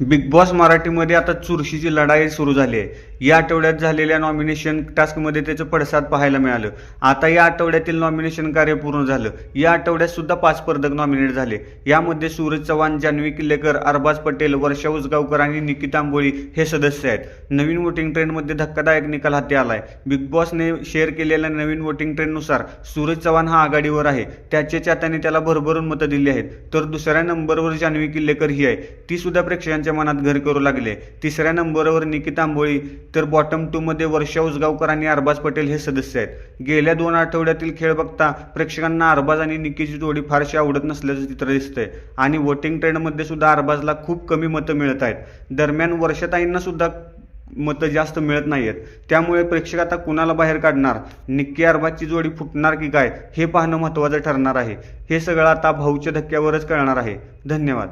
Big boss मराठीमध्ये आता चुरशीची लढाई सुरू झाली आहे. या आठवड्यात झालेल्या नॉमिनेशन टास्कमध्ये त्याचं पडसाद पाहायला मिळालं. आता या आठवड्यातील नॉमिनेशन कार्य पूर्ण झालं. या आठवड्यात सुद्धा पाच स्पर्धक नॉमिनेट झाले. यामध्ये सूरज चव्हाण जान्हवी किल्लेकर अरबाज पटेल वर्षा उसगावकर आणि निकिता आंबोळी हे सदस्य आहेत. नवीन वोटिंग ट्रेंडमध्ये धक्कादायक निकाल हाती आलाय. बिग बॉसने शेअर केलेल्या नवीन वोटिंग ट्रेंडनुसार सूरज चव्हाण हा आघाडीवर आहे. त्याच्या चात्याने त्याला भरभरून मतं दिली आहेत. तर दुसऱ्या नंबरवर जान्हवी किल्लेकर ही आहे. ती सुद्धा प्रेक्षकांच्या मनात घर करू लागले. तिसऱ्या नंबरवर निकिता आंबोळी तर बॉटम टू मध्ये वर्षा उसगावकर आणि अरबाज पटेल हे सदस्य आहेत. गेल्या दोन आठवड्यातील खेळ बघता प्रेक्षकांना अरबाज आणि निकीची जोडी फारशी आवडत नसल्याचं चित्र दिसतंय. आणि वोटिंग ट्रेंडमध्ये सुद्धा अरबाजला खूप कमी मतं मिळत आहेत. दरम्यान वर्षाताईंना सुद्धा मतं जास्त मिळत नाहीयेत. त्यामुळे प्रेक्षक आता कुणाला बाहेर काढणार? निक्की अरबाजची जोडी फुटणार की काय? हे पाहणं महत्त्वाचं ठरणार आहे. हे सगळं आता भाऊच्या धक्क्यावरच कळणार आहे. धन्यवाद.